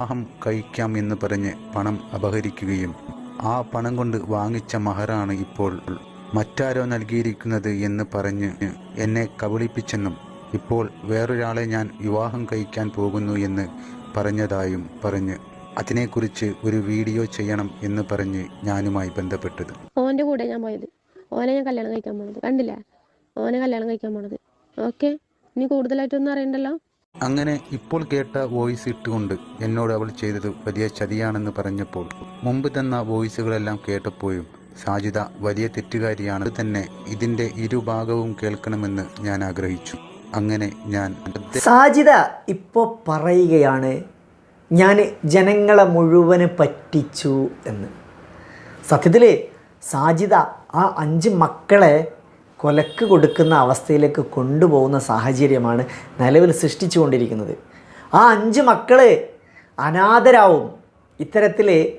വിവാഹം കഴിക്കാം എന്ന് പറഞ്ഞ് പണം അപഹരിക്കുകയും ആ പണം കൊണ്ട് വാങ്ങിച്ച മഹറാണ് ഇപ്പോൾ മറ്റാരോ നൽകിയിരിക്കുന്നത് എന്ന് പറഞ്ഞ് എന്നെ കബളിപ്പിച്ചെന്നും ഇപ്പോൾ വേറൊരാളെ ഞാൻ വിവാഹം കഴിക്കാൻ പോകുന്നു എന്ന് പറഞ്ഞതായും പറഞ്ഞ് അതിനെക്കുറിച്ച് ഒരു വീഡിയോ ചെയ്യണം എന്ന് പറഞ്ഞ് ഞാനുമായി ബന്ധപ്പെട്ടത്. ഓന്റെ കൂടെ ഞാൻ പോയത്. ഓനെ ഞാൻ കല്യാണം കഴിക്കാൻ പോണത്. കണ്ടില്ല? ഓനെ കല്യാണം കഴിക്കാൻ പോണത്. ഓക്കെ? ഇനി കൂടുതലായിട്ടൊന്നും അറിയണ്ടല്ലോ? അങ്ങനെ ഇപ്പോൾ കേട്ട വോയിസ് ഇട്ടുകൊണ്ട് എന്നോട് അവൾ ചെയ്തത് വലിയ ചതിയാണെന്ന് പറഞ്ഞപ്പോൾ മുമ്പ് തന്ന വോയിസുകളെല്ലാം കേട്ടപ്പോഴും സാജിത വലിയ തെറ്റുകാരിയാണ്. തന്നെ ഇതിന്റെ ഇരുഭാഗവും കേൾക്കണമെന്ന് ഞാൻ ആഗ്രഹിച്ചു. അങ്ങനെ ഞാൻ സാജിത ഇപ്പോൾ പറയുകയാണ് ഞാൻ ജനങ്ങളെ മുഴുവൻ പറ്റിച്ചു എന്ന്. സത്യത്തിൽ സാജിത ആ അഞ്ച് മക്കളെ കൊലക്ക് കൊടുക്കുന്ന അവസ്ഥയിലേക്ക് കൊണ്ടുപോകുന്ന സാഹചര്യമാണ് നിലവിൽ സൃഷ്ടിച്ചുകൊണ്ടിരിക്കുന്നത്. ആ അഞ്ച് മക്കൾ അനാഥരാവും. ഇത്തരത്തിൽ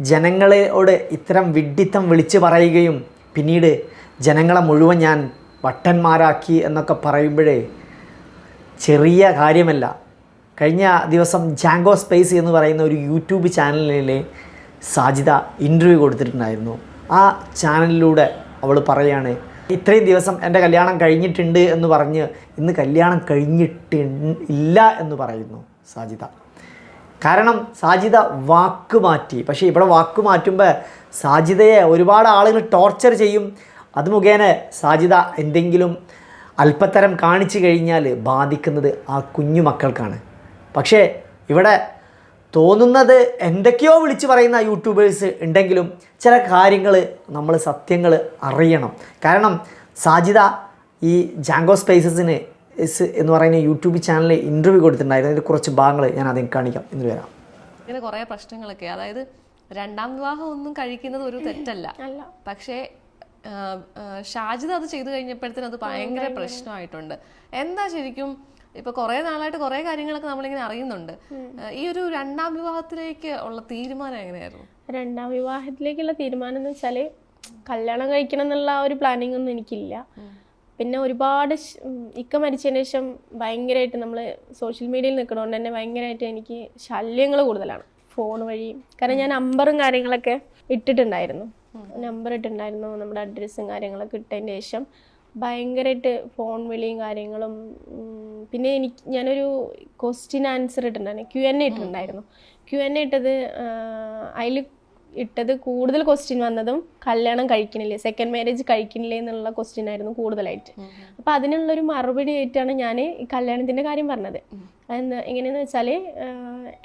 ജനങ്ങളോട് ഇത്തരം വിഡ്ഢിത്തം വിളിച്ചു പറയുകയും പിന്നീട് ജനങ്ങളെ മുഴുവൻ ഞാൻ വട്ടന്മാരാക്കി എന്നൊക്കെ പറയുമ്പോഴേ ചെറിയ കാര്യമല്ല. കഴിഞ്ഞ ദിവസം ജാങ്കോ സ്പേസ് എന്ന് പറയുന്ന ഒരു യൂട്യൂബ് ചാനലിൽ സാജിത ഇന്റർവ്യൂ കൊടുത്തിട്ടുണ്ടായിരുന്നു. ആ ചാനലിലൂടെ അവൾ പറയാണ് ഇത്രയും ദിവസം എന്റെ കല്യാണം കഴിഞ്ഞിട്ടുണ്ട് എന്ന് പറഞ്ഞ് ഇന്ന് കല്യാണം കഴിഞ്ഞിട്ട് ഇല്ല എന്ന് പറയുന്നു സാജിത കാരണം സാജിത വാക്ക് മാറ്റി. പക്ഷേ ഇവിടെ വാക്ക് മാറ്റുമ്പോൾ സാജിതയെ ഒരുപാട് ആളുകൾ ടോർച്ചർ ചെയ്യും. അത് മുഖേന സാജിത എന്തെങ്കിലും അല്പത്തരം കാണിച്ചു കഴിഞ്ഞാൽ ബാധിക്കുന്നത് ആ കുഞ്ഞു മക്കൾക്കാണ്. പക്ഷേ ഇവിടെ തോന്നുന്നത് എന്തൊക്കെയോ വിളിച്ചു പറയുന്ന യൂട്യൂബേഴ്സ് ഉണ്ടെങ്കിലും ചില കാര്യങ്ങൾ നമ്മൾ സത്യങ്ങൾ അറിയണം. കാരണം സാജിദ ഈ ജാങ്കോ സ്പേസസിന് എസ് എന്ന് പറയുന്ന യൂട്യൂബ് ചാനലിൽ ഇന്റർവ്യൂ കൊടുത്തിട്ടുണ്ടായിരുന്നു. അതിന്റെ കുറച്ച് ഭാഗങ്ങൾ ഞാൻ അതിന് കാണിക്കാം. എന്ന് വരാം. ഇങ്ങനെ കുറേ പ്രശ്നങ്ങളൊക്കെ. അതായത് രണ്ടാം വിവാഹം ഒന്നും കഴിക്കുന്നത് ഒരു തെറ്റല്ല. അല്ല. പക്ഷേ ഷാജിദ അത് ചെയ്തു കഴിഞ്ഞപ്പോഴത്തേനും അത് ഭയങ്കര പ്രശ്നമായിട്ടുണ്ട്. എന്താ ശരിക്കും ഇപ്പൊ കുറെ നാളായിട്ട് കുറെ കാര്യങ്ങളൊക്കെ നമ്മളിങ്ങനെ അറിയുന്നുണ്ട്. ഈ ഒരു രണ്ടാം വിവാഹത്തിലേക്ക് ഉള്ള തീരുമാനം എങ്ങനെയായിരുന്നു? രണ്ടാം വിവാഹത്തിലേക്കുള്ള തീരുമാനം എന്ന് വെച്ചാൽ കല്യാണം കഴിക്കണം എന്നുള്ള ആ ഒരു പ്ലാനിങ് ഒന്നും എനിക്കില്ല. പിന്നെ ഒരുപാട് ഇക്ക മരിച്ചതിന് ശേഷം ഭയങ്കരമായിട്ട് നമ്മൾ സോഷ്യൽ മീഡിയയിൽ നിൽക്കണോണ്ട് തന്നെ ഭയങ്കരമായിട്ട് എനിക്ക് ശല്യങ്ങൾ കൂടുതലാണ്. ഫോൺ വഴി. കാരണം ഞാൻ നമ്പറും കാര്യങ്ങളൊക്കെ ഇട്ടിട്ടുണ്ടായിരുന്നു. നമ്പർ ഇട്ടിട്ടുണ്ടായിരുന്നു നമ്മുടെ അഡ്രസ്സും കാര്യങ്ങളൊക്കെ ഇട്ടതിന് ശേഷം. ഭയങ്കരമായിട്ട് ഫോൺ വിളിയും കാര്യങ്ങളും പിന്നെ എനിക്ക് ഞാനൊരു ക്വസ്റ്റ്യൻ ആൻസർ ഇട്ടിട്ടുണ്ടായിരുന്നു ക്യു എൻ ഇട്ടിട്ടുണ്ടായിരുന്നു. ക്യു എൻ ഇട്ടത് അതിൽ ഇട്ടത് കൂടുതൽ ക്വസ്റ്റ്യൻ വന്നതും കല്യാണം കഴിക്കണില്ലേ? സെക്കൻഡ് മാരേജ് കഴിക്കണില്ലേ എന്നുള്ള ക്വസ്റ്റ്യൻ ആയിരുന്നു കൂടുതലായിട്ട്. അപ്പോൾ അതിനുള്ളൊരു മറുപടി ആയിട്ടാണ് ഞാൻ ഈ കല്യാണത്തിന്റെ കാര്യം പറഞ്ഞത്. എന്താ എങ്ങനെയെന്ന് വെച്ചാൽ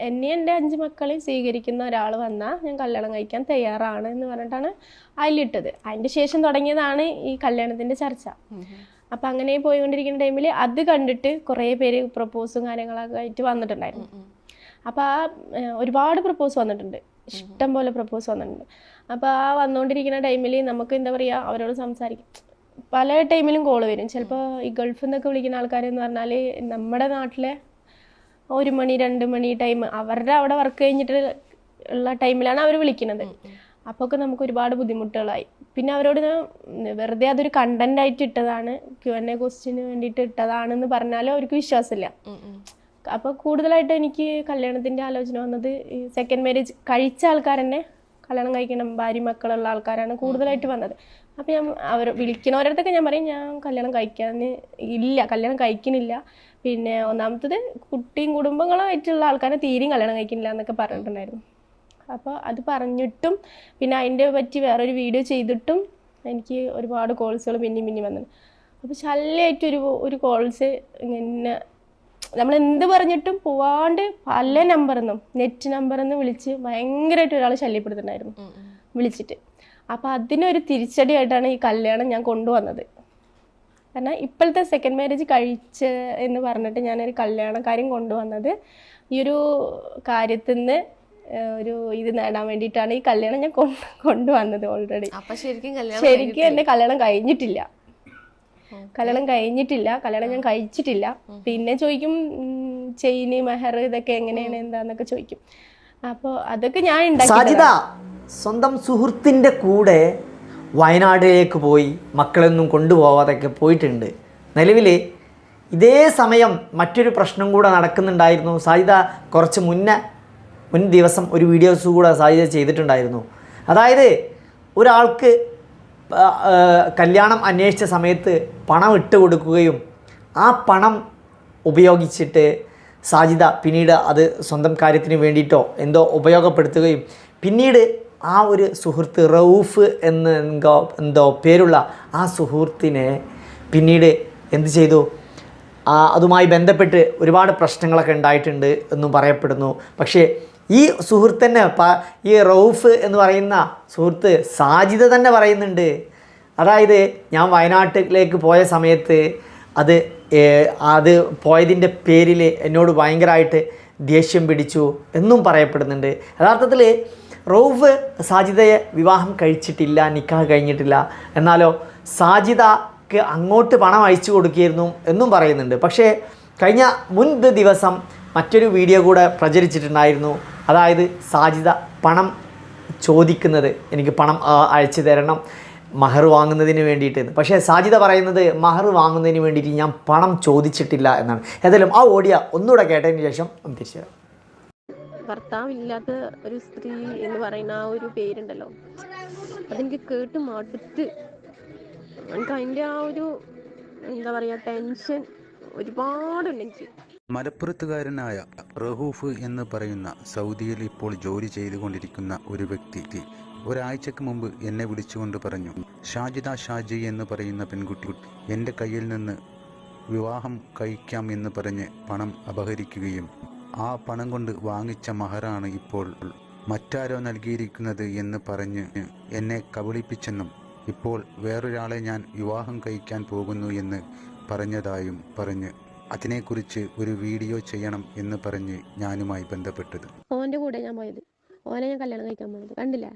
എന്നെ എന്റെ അഞ്ച് മക്കളെ സ്വീകരിക്കുന്ന ഒരാൾ വന്നാൽ ഞാൻ കല്യാണം കഴിക്കാൻ തയ്യാറാണ് എന്ന് പറഞ്ഞിട്ടാണ് അതിലിട്ടത്. അതിന്റെ ശേഷം തുടങ്ങിയതാണ് ഈ കല്യാണത്തിന്റെ ചർച്ച. അപ്പം അങ്ങനെ പോയിക്കൊണ്ടിരിക്കുന്ന ടൈമിൽ അത് കണ്ടിട്ട് കുറേ പേര് പ്രപ്പോസും കാര്യങ്ങളൊക്കെ ആയിട്ട് വന്നിട്ടുണ്ടായിരുന്നു. അപ്പോൾ ആ ഒരുപാട് പ്രപ്പോസ് വന്നിട്ടുണ്ട്. ഇഷ്ടം പോലെ പ്രപ്പോസ് വന്നിട്ടുണ്ട്. അപ്പോൾ ആ വന്നുകൊണ്ടിരിക്കുന്ന ടൈമിൽ നമുക്ക് എന്താ പറയുക അവരോട് സംസാരിക്കും പല ടൈമിലും കോൾ വരും. ചിലപ്പോൾ ഈ ഗൾഫിൽ നിന്നൊക്കെ വിളിക്കുന്ന ആൾക്കാരെന്ന് പറഞ്ഞാൽ നമ്മുടെ നാട്ടിലെ ഒരു മണി രണ്ട് മണി ടൈം അവരുടെ അവിടെ വർക്ക് കഴിഞ്ഞിട്ട് ഉള്ള ടൈമിലാണ് അവർ വിളിക്കുന്നത്. അപ്പോൾ ഒക്കെ നമുക്ക് ഒരുപാട് ബുദ്ധിമുട്ടുകളായി. പിന്നെ അവരോട് വെറുതെ അതൊരു കണ്ടന്റ് ആയിട്ട് ഇട്ടതാണ് ക്യു എൻ എ ക്വസ്റ്റിന് വേണ്ടിയിട്ട് ഇട്ടതാണെന്ന് പറഞ്ഞാലും അവർക്ക് വിശ്വാസമില്ല. അപ്പോൾ കൂടുതലായിട്ട് എനിക്ക് കല്യാണത്തിന്റെ ആലോചന വന്നത് ഈ സെക്കൻഡ് മാരേജ് കഴിച്ച ആൾക്കാർ തന്നെ കല്യാണം കഴിക്കണം ഭാര്യ മക്കളുള്ള ആൾക്കാരാണ് കൂടുതലായിട്ട് വന്നത്. അപ്പോൾ ഞാൻ അവർ വിളിക്കുന്നവരടുത്തൊക്കെ ഞാൻ പറയും ഞാൻ കല്യാണം കഴിക്കാൻ ഇല്ല കല്യാണം കഴിക്കണില്ല. പിന്നെ ഒന്നാമത്തത് കുട്ടിയും കുടുംബങ്ങളുമായിട്ടുള്ള ആൾക്കാരെ തീരെയും കല്യാണം കഴിക്കുന്നില്ല എന്നൊക്കെ പറഞ്ഞിട്ടുണ്ടായിരുന്നു. അപ്പോൾ അത് പറഞ്ഞിട്ടും പിന്നെ അതിന്റെ പറ്റി വേറൊരു വീഡിയോ ചെയ്തിട്ടും എനിക്ക് ഒരുപാട് കോൾസുകൾ പിന്നെയും പിന്നെയും വന്നത് അപ്പോൾ ശല്യമായിട്ടൊരു ഒരു കോൾസ് ഇങ്ങനെ നമ്മൾ എന്ത് പറഞ്ഞിട്ടും പോവാണ്ട് പല നമ്പറെന്നും നെറ്റ് നമ്പറെന്നും വിളിച്ച് ഭയങ്കരമായിട്ട് ഒരാൾ ശല്യപ്പെടുത്തുന്നുണ്ടായിരുന്നു വിളിച്ചിട്ട്. അപ്പോൾ അതിനൊരു തിരിച്ചടിയായിട്ടാണ് ഈ കല്യാണം ഞാൻ കൊണ്ടുവന്നത്. കാരണം ഇപ്പോഴത്തെ സെക്കൻഡ് മാരേജ് കഴിച്ച് എന്ന് പറഞ്ഞിട്ട് ഞാനൊരു കല്യാണ കാര്യം കൊണ്ടുവന്നത്. ഈ ഒരു കാര്യത്തിൽ നിന്ന് ഒരു ഇത് നേടാൻ വേണ്ടിയിട്ടാണ് ഈ കല്യാണം ഞാൻ കൊണ്ടുവന്നത് ഓൾറെഡി ശരിക്കും ശരിക്കും എന്റെ കല്യാണം കഴിഞ്ഞിട്ടില്ല. കല്യാണം കഴിഞ്ഞിട്ടില്ല കല്യാണം ഞാൻ കഴിച്ചിട്ടില്ല. പിന്നെ ചോദിക്കും ചെയിന് മെഹർ ഇതൊക്കെ എങ്ങനെയാണ് എന്താന്നൊക്കെ ചോദിക്കും. അപ്പോൾ അതൊക്കെ ഞാൻ ഉണ്ടാക്കി സ്വന്തം സുഹൃത്തിന്റെ കൂടെ വയനാട്ടിലേക്ക് പോയി മക്കളൊന്നും കൊണ്ടുപോവാതൊക്കെ പോയിട്ടുണ്ട്. നിലവിൽ ഇതേ സമയം മറ്റൊരു പ്രശ്നം കൂടെ നടക്കുന്നുണ്ടായിരുന്നു. സാധ്യത കുറച്ച് മുന്നേ മുൻ ദിവസം ഒരു വീഡിയോസ് കൂടെ സാധ്യത ചെയ്തിട്ടുണ്ടായിരുന്നു. അതായത് ഒരാൾക്ക് കല്യാണം അന്വേഷിച്ച സമയത്ത് പണം ഇട്ട് കൊടുക്കുകയും ആ പണം ഉപയോഗിച്ചിട്ട് സാജിദ പിന്നീട് അത് സ്വന്തം കാര്യത്തിന് വേണ്ടിയിട്ടോ എന്തോ ഉപയോഗപ്പെടുത്തുകയും പിന്നീട് ആ ഒരു സുഹൃത്ത് റൌഫ് എന്ന് എന്തോ എന്തോ പേരുള്ള ആ സുഹൃത്തിനെ പിന്നീട് എന്ത് ചെയ്തു? അതുമായി ബന്ധപ്പെട്ട് ഒരുപാട് പ്രശ്നങ്ങളൊക്കെ ഉണ്ടായിട്ടുണ്ട് എന്നും പറയപ്പെടുന്നു. പക്ഷേ ഈ സുഹൃത്ത് തന്നെ ഈ റൌഫ് എന്ന് പറയുന്ന സുഹൃത്ത് സാജിദ തന്നെ പറയുന്നുണ്ട്. അതായത് ഞാൻ വയനാട്ടിലേക്ക് പോയ സമയത്ത് അത് അത് പോയതിന്റെ പേരിൽ എന്നോട് ഭയങ്കരമായിട്ട് ദേഷ്യം പിടിച്ചു എന്നും പറയപ്പെടുന്നുണ്ട്. യഥാർത്ഥത്തിൽ റൌഫ് സാജിദയെ വിവാഹം കഴിച്ചിട്ടില്ല നിക്കാഹ് കഴിഞ്ഞിട്ടില്ല. എന്നാലോ സാജിദക്ക് അങ്ങോട്ട് പണം അയച്ചു കൊടുക്കുകയായിരുന്നു എന്നും പറയുന്നുണ്ട്. പക്ഷേ കഴിഞ്ഞ മുൻപ് ദിവസം മറ്റൊരു വീഡിയോ കൂടെ പ്രചരിച്ചിട്ടുണ്ടായിരുന്നു. അതായത് സാജിത പണം ചോദിക്കുന്നത് എനിക്ക് പണം അയച്ചു തരണം മഹർ വാങ്ങുന്നതിന് വേണ്ടിയിട്ട്. പക്ഷേ സാജിദ പറയുന്നത് മഹർ വാങ്ങുന്നതിന് വേണ്ടിയിട്ട് ഞാൻ പണം ചോദിച്ചിട്ടില്ല എന്നാണ്. ഏതായാലും ആ ഓടിയ ഒന്നുകൂടെ കേട്ടതിന് ശേഷം ഒന്ന് തിരിച്ചു തരാം ഭർത്താവില്ലാത്ത ഒരു സ്ത്രീ എന്ന് പറയുന്ന ആ ഒരു പേരുണ്ടല്ലോ. അതെനിക്ക് കേട്ട് മടുത്ത്. എനിക്ക് അതിന്റെ ആ ഒരു എന്താ പറയുക ടെൻഷൻ ഒരുപാടുണ്ട് എനിക്ക്. മലപ്പുറത്തുകാരനായ റഹൂഫ് എന്ന് പറയുന്ന സൗദിയിൽ ഇപ്പോൾ ജോലി ചെയ്തുകൊണ്ടിരിക്കുന്ന ഒരു വ്യക്തി ഒരാഴ്ചക്ക് മുമ്പ് എന്നെ വിളിച്ചുകൊണ്ട് പറഞ്ഞു ഷാജിദ ഷാജി എന്ന് പറയുന്ന പെൺകുട്ടി എന്റെ കയ്യിൽ നിന്ന് വിവാഹം കഴിക്കാം എന്ന് പറഞ്ഞ് പണം അപഹരിക്കുകയും ആ പണം കൊണ്ട് വാങ്ങിച്ച മഹറാണ് ഇപ്പോൾ മറ്റാരോ നൽകിയിരിക്കുന്നത് എന്ന് പറഞ്ഞ് എന്നെ കബളിപ്പിച്ചെന്നും ഇപ്പോൾ വേറൊരാളെ ഞാൻ വിവാഹം കഴിക്കാൻ പോകുന്നു എന്ന് പറഞ്ഞതായും പറഞ്ഞ് അതിനെക്കുറിച്ച് ഒരു വീഡിയോ ചെയ്യണം എന്ന് പറഞ്ഞ് ഞാനുമായി ബന്ധപ്പെട്ടത്. ഓന്റെ കൂടെ ഞാൻ പോയത്. ഓനെ ഞാൻ കല്യാണം കഴിക്കാൻ പോണത്. കണ്ടില്ലേ?